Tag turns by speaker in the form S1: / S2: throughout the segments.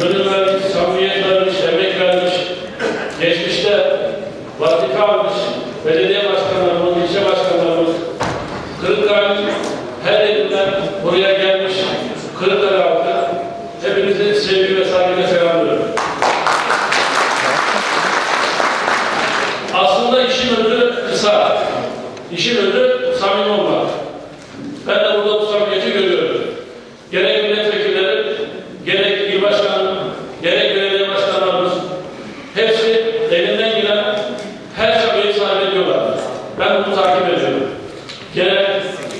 S1: gönül vermiş, samimiyet emek vermiş. Geçmişte vazife almış, belediye başkanlarımız, ilçe başkanlarımız, Kırıkkale'nin her yerinden buraya gelmiş, Kırıkkale halkı, hepinizi sevgi ve saygıyla selamlıyorum. Aslında işin ömrü kısa, işin ömrü samimi olmak.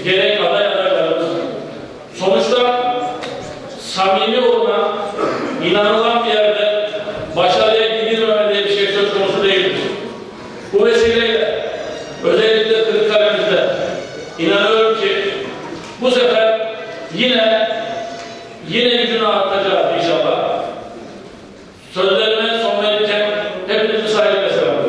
S1: gerek aday adaylarımız. Sonuçta samimi olunan, inanılan bir yerde başarıya gidilmeme diye bir şey söz konusu değildir. Bu vesileyle özellikle Kırıkkale'mizde inanıyorum ki bu sefer yine yine gücünü arttıracağız inşallah. Sözlerime son verirken hepinizi saygıyla selam.